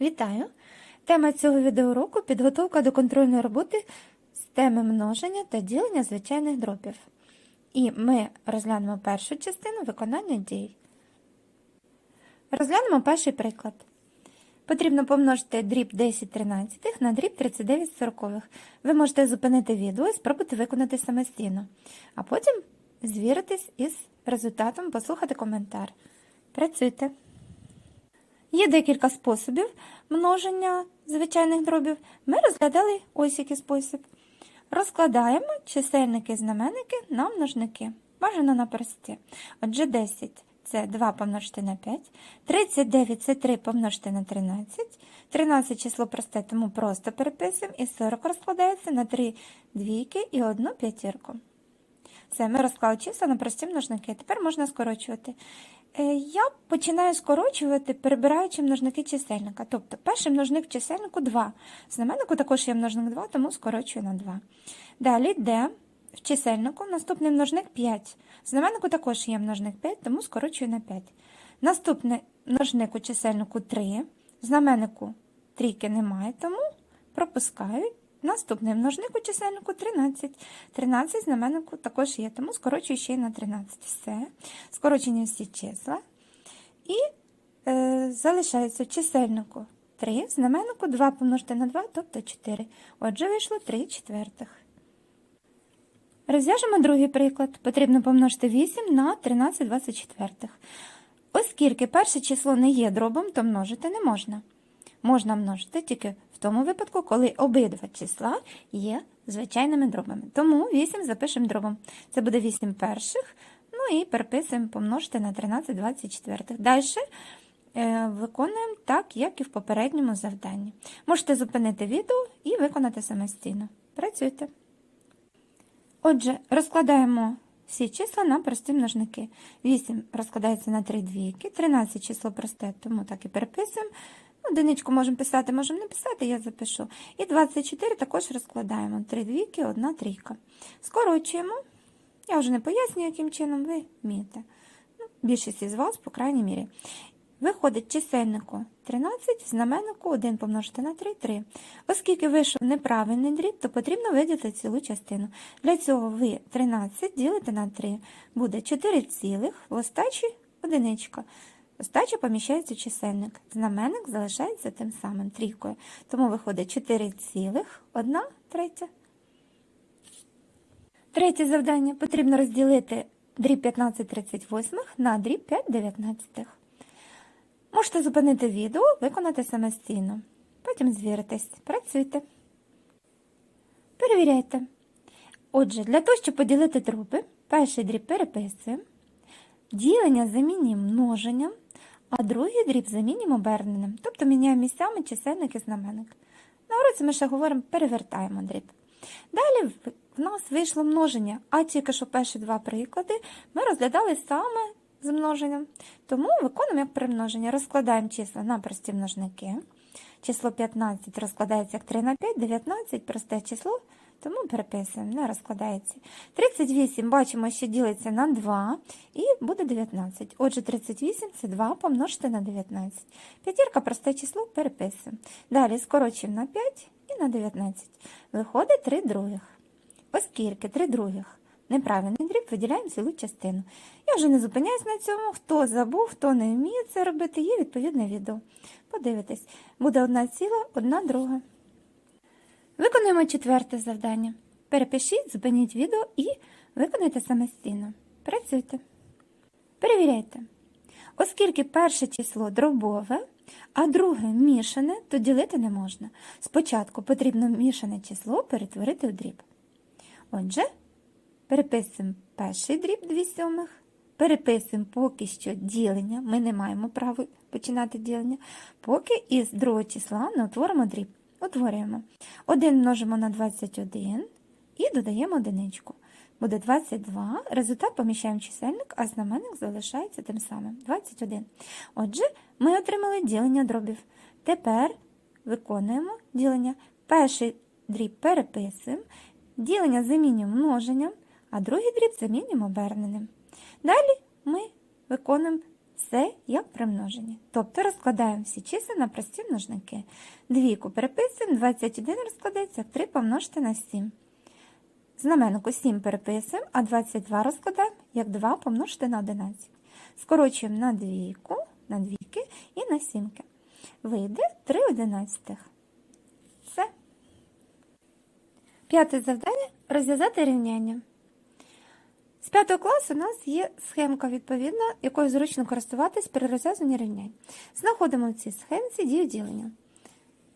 Вітаю! Тема цього відеоуроку – підготовка до контрольної роботи з теми множення та ділення звичайних дробів. І ми розглянемо першу частину виконання дій. Розглянемо перший приклад. Потрібно помножити дріб 10 тринадцятих на дріб 39 сорокових. Ви можете зупинити відео і спробувати виконати самостійно, а потім звіритись із результатом, послухати коментар. Працюйте! Є декілька способів множення звичайних дробів. Ми розглядали ось який спосіб. Розкладаємо чисельники і знаменники на множники. Бажано на прості. Отже, 10 це 2 помножити на 5, 39 це 3 помножити на 13, 13 число просте, тому просто переписуємо, і 40 розкладається на 3 двійки і 1 п'ятірку. Все, ми розклали числа на прості множники. Тепер можна скорочувати. Е, Я починаю скорочувати, перебираючи множники чисельника. Тобто перший множник чисельнику 2. В знаменнику також є множник 2, тому скорочую на 2. Далі йде в чисельнику наступний множник 5. В знаменнику також є множник 5, тому скорочую на 5. Наступний множник у чисельнику 3. В знаменнику трійки немає, тому пропускаю. Наступний множник у чисельнику 13. 13 знаменнику також є, тому скорочую ще й на 13. Все. Скорочені всі числа. І е, залишається чисельнику 3, в знаменнику 2 помножити на 2, тобто 4. Отже, вийшло 3 четвертих. Розв'яжемо другий приклад. Потрібно помножити 8 на 13 24. Оскільки перше число не є дробом, то множити не можна. Можна множити тільки в тому випадку, коли обидва числа є звичайними дробами. Тому 8 запишемо дробом. Це буде 8 перших. Ну і переписуємо помножити на 13 24. Далі виконуємо так, як і в попередньому завданні. Можете зупинити відео і виконати самостійно. Працюйте. Отже, розкладаємо всі числа на прості множники. 8 розкладається на 3 двійки, 13 число просте, тому так і переписуємо. Одиничку можемо писати, можемо не писати, я запишу. І 24 також розкладаємо. 3 двійки, 1 трійка. Скорочуємо. Я вже не пояснюю, яким чином ви вмієте. Ну, більшість із вас, по крайній мірі. Виходить чисельнику 13, в знаменнику 1 помножити на 3 3. Оскільки вийшов неправильний дріб, то потрібно виділити цілу частину. Для цього ви 13 ділите на 3. Буде 4 цілих, в остачі одиничка. Остача поміщається чисельник. Знаменник залишається тим самим трійкою. Тому виходить 4 цілих, 1 третя. Третє завдання. Потрібно розділити дріб 15 38 на дріб 5 19. Можете зупинити відео, виконати самостійно. Потім звіритись. Працюйте. Перевіряйте. Отже, для того, щоб поділити дроби, перший дріб переписуємо. Ділення замінюємо множенням, а другий дріб замінюємо оберненим. Тобто міняємо місцями чисельник і знаменник. На уроці ми ще говоримо, перевертаємо дріб. Далі в нас вийшло множення, а тільки що перші два приклади ми розглядали саме з множенням. Тому виконуємо як примноження. Розкладаємо числа на прості множники. Число 15 розкладається як 3 на 5, 19 просте число, тому переписуємо, не розкладається. 38, бачимо, що ділиться на 2 і буде 19. Отже, 38 це 2 помножити на 19. П'ятірка просте число переписуємо. Далі скорочуємо на 5 і на 19. Виходить 3 других. Оскільки 3 других неправильний дріб, виділяємо цілу частину. Я вже не зупиняюсь на цьому. Хто забув, хто не вміє це робити, є відповідне відео. Подивитесь, буде одна ціла, одна друга. Виконуємо четверте завдання. Перепишіть, зупиніть відео і виконайте самостійно. Працюйте. Перевіряйте. Оскільки перше число дробове, а друге мішане, то ділити не можна. Спочатку потрібно мішане число перетворити у дріб. Отже, переписуємо перший дріб 2 сьомих, переписуємо поки що ділення, ми не маємо права починати ділення, поки із другого числа не утворимо дріб. Утворюємо. 1 множимо на 21 і додаємо одиничку. Буде 22. Результат поміщаємо в чисельник, а знаменник залишається тим самим 21. Отже, ми отримали ділення дробів. Тепер виконуємо ділення. Перший дріб переписуємо, ділення замінюємо множенням, а другий дріб замінюємо оберненим. Далі ми виконуємо все як при множенні. Тобто розкладаємо всі числа на прості множники. Двійку переписуємо, 21 розкладається 3 помножити на 7. Знаменнику 7 переписуємо, а 22 розкладаємо як 2 помножити на 11. Скорочуємо на двійку, на двійки і на сімки. Вийде 3 одинадцятих. Все. П'яте завдання розв'язати рівняння. З 5 класу у нас є схемка, відповідна, якою зручно користуватись при розв'язанні рівнянь. Знаходимо в цій схемці дію ділення.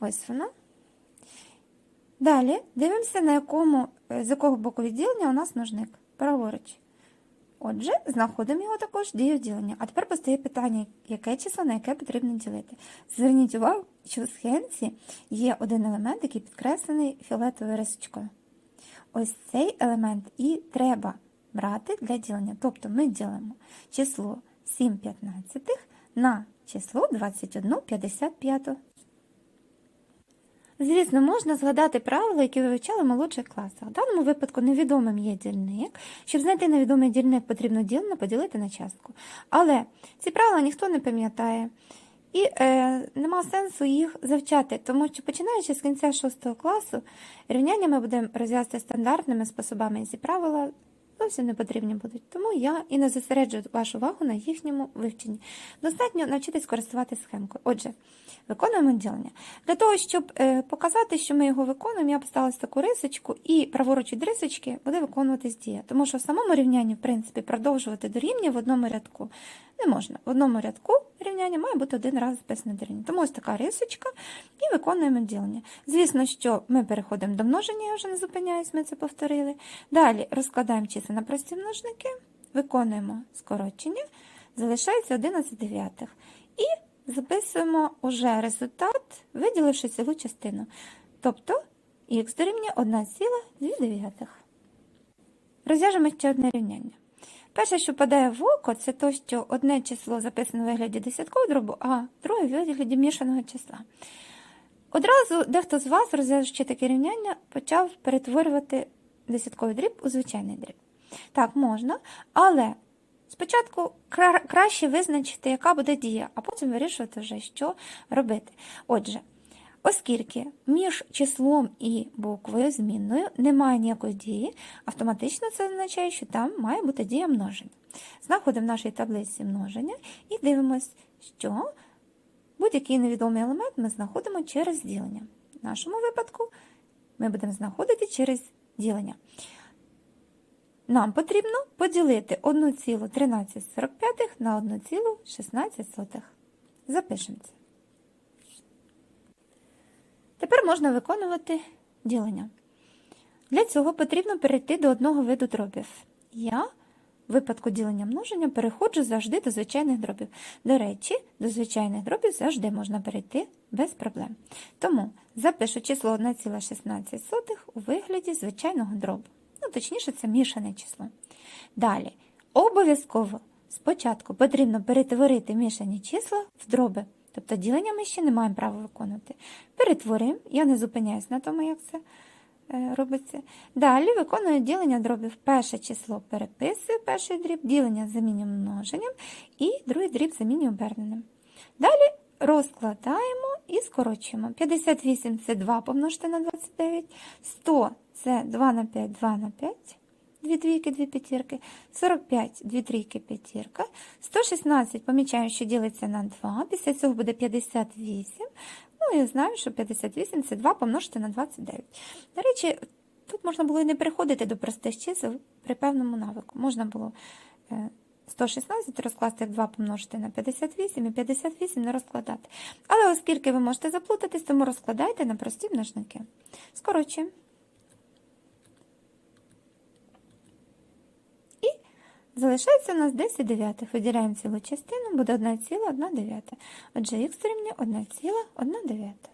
Ось вона. Далі дивимося, на якому, е, з якого боку відділення у нас множник. Праворуч. Отже, знаходимо його також дію ділення. А тепер постає питання, яке число на яке потрібно ділити. Зверніть увагу, що в схемці є один елемент, який підкреслений фіолетовою рисочкою. Ось цей елемент і треба брати для ділення. Тобто ми ділимо число 7 п'ятнадцятих на число 21 55. Звісно, можна згадати правила, які вивчали в молодших класах. В даному випадку невідомим є дільник. Щоб знайти невідомий дільник, потрібно ділення поділити на частку. Але ці правила ніхто не пам'ятає. І е, нема сенсу їх завчати, тому що починаючи з кінця 6 класу, рівняння ми будемо розв'язати стандартними способами, і ці правила зовсім не потрібні будуть. Тому я і не зосереджую вашу увагу на їхньому вивченні. Достатньо навчитись користуватися схемкою. Отже, виконуємо ділення. Для того, щоб е, показати, що ми його виконуємо, я поставила таку рисочку, і праворуч від рисочки буде виконуватись дія. Тому що в самому рівнянні, в принципі, продовжувати до в одному рядку не можна. В одному рядку рівняння має бути один раз записане до. Тому ось така рисочка і виконуємо ділення. Звісно, що ми переходимо до множення, я вже не зупиняюсь, ми це повторили. Далі розкладаємо числа на прості множники, виконуємо скорочення, залишається 11 дев'ятих. І записуємо уже результат, виділивши цілу частину. Тобто х дорівнює 1,2 дев'ятих. Розв'яжемо ще одне рівняння. Перше, що падає в око, це то, що одне число записане у вигляді десяткового дробу, а друге в вигляді мішаного числа. Одразу дехто з вас, розв'язуючи таке рівняння, почав перетворювати десятковий дріб у звичайний дріб. Так, можна, але спочатку кра- краще визначити, яка буде дія, а потім вирішувати вже, що робити. Отже, Оскільки між числом і буквою змінною немає ніякої дії, автоматично це означає, що там має бути дія множення. Знаходимо в нашій таблиці множення і дивимося, що будь-який невідомий елемент ми знаходимо через ділення. В нашому випадку ми будемо знаходити через ділення. Нам потрібно поділити 1,1345 на 1,16. Запишемо це. Тепер можна виконувати ділення. Для цього потрібно перейти до одного виду дробів. Я в випадку ділення множення переходжу завжди до звичайних дробів. До речі, до звичайних дробів завжди можна перейти без проблем. Тому запишу число 1,16 у вигляді звичайного дробу. Ну, точніше, це мішане число. Далі, обов'язково спочатку потрібно перетворити мішані числа в дроби. Тобто ділення ми ще не маємо права виконувати. Перетворюємо, я не зупиняюсь на тому, як це е, робиться. Далі виконую ділення дробів. Перше число переписую, перший дріб, ділення замінюємо множенням і другий дріб замінюю оберненим. Далі розкладаємо і скорочуємо. 58 це 2 помножити на 29, 100 це 2 на 5, 2 на 5. Дві двійки, дві п'ятірки, 45, дві трійки, п'ятірка, 116, помічаю, що ділиться на 2, після цього буде 58, ну і знаю, що 58 це 2 помножити на 29. До речі, тут можна було і не переходити до простих чисел при певному навику. Можна було е, 116 розкласти як 2 помножити на 58 і 58 не розкладати. Але оскільки ви можете заплутатись, тому розкладайте на прості множники. Скорочуємо. Залишається у нас 10 дев'ятих. Виділяємо цілу частину, буде 1,1 дев'ята. Отже, х дорівнює 1,1 дев'ята.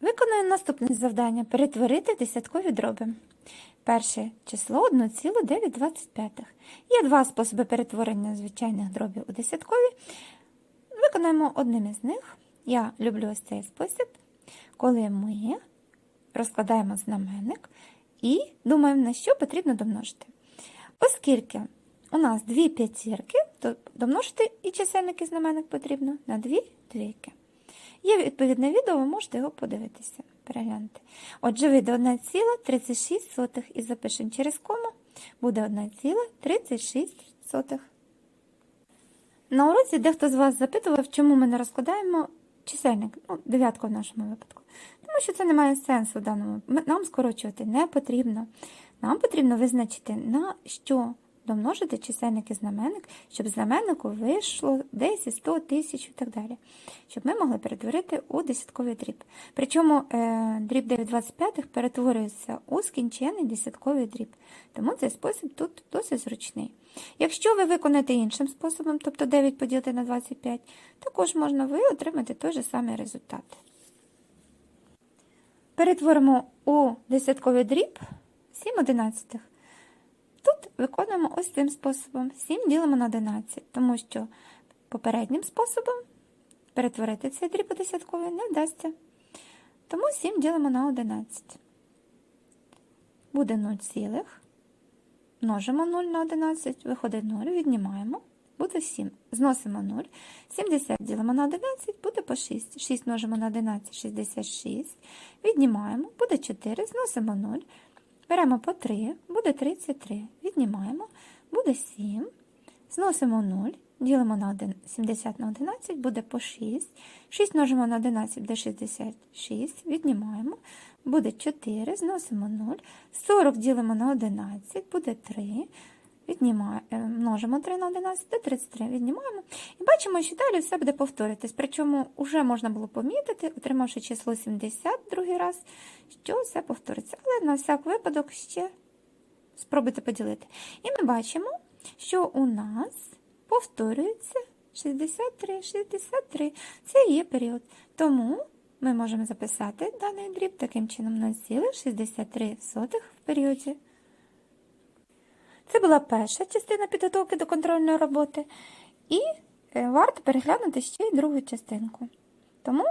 Виконуємо наступне завдання. Перетворити десяткові дроби. Перше число 1,925. Є два способи перетворення звичайних дробів у десяткові. Виконаємо одним із них. Я люблю ось цей спосіб, коли ми розкладаємо знаменник і думаємо, на що потрібно домножити. Оскільки у нас дві п'ятірки, то домножити і чисельник і знаменник потрібно на дві двійки. Є відповідне відео, ви можете його подивитися, переглянути. Отже, вийде 1,36 і запишемо через кому, буде 1,36. На уроці дехто з вас запитував, чому ми не розкладаємо чисельник, ну, дев'ятка в нашому випадку. Тому що це не має сенсу в даному. Нам скорочувати не потрібно. Нам потрібно визначити, на що домножити чисельник і знаменник, щоб знаменнику вийшло 10, 100, 1000 і так далі. Щоб ми могли перетворити у десятковий дріб. Причому е, дріб 9,25 перетворюється у скінчений десятковий дріб. Тому цей спосіб тут досить зручний. Якщо ви виконаєте іншим способом, тобто 9 поділити на 25, також можна ви отримати той же самий результат. Перетворимо у десятковий дріб 7 одинадцятих. Виконуємо ось цим способом. 7 ділимо на 11, тому що попереднім способом перетворити цей дріб у десятковий не вдасться. Тому 7 ділимо на 11. Буде 0 цілих. Множимо 0 на 11, виходить 0, віднімаємо, буде 7. Зносимо 0. 70 ділимо на 11, буде по 6. 6 множимо на 11, 66. Віднімаємо, буде 4, зносимо 0. Беремо по 3, буде 33. Віднімаємо, буде 7. Зносимо 0, ділимо на 1, 70 на 11, буде по 6. 6 множимо на 11, буде 66. Віднімаємо, буде 4, зносимо 0. 40 ділимо на 11, буде 3. Віднімаємо, множимо 3 на 11, буде 33. Віднімаємо. І бачимо, що далі все буде повторюватись. Причому вже можна було помітити, отримавши число 70 другий раз, що все повториться. Але на всяк випадок ще спробуйте поділити. І ми бачимо, що у нас повторюється 63, 63. Це є період. Тому ми можемо записати даний дріб таким чином 0,63 в періоді. Це була перша частина підготовки до контрольної роботи. І е, варто переглянути ще й другу частинку. Тому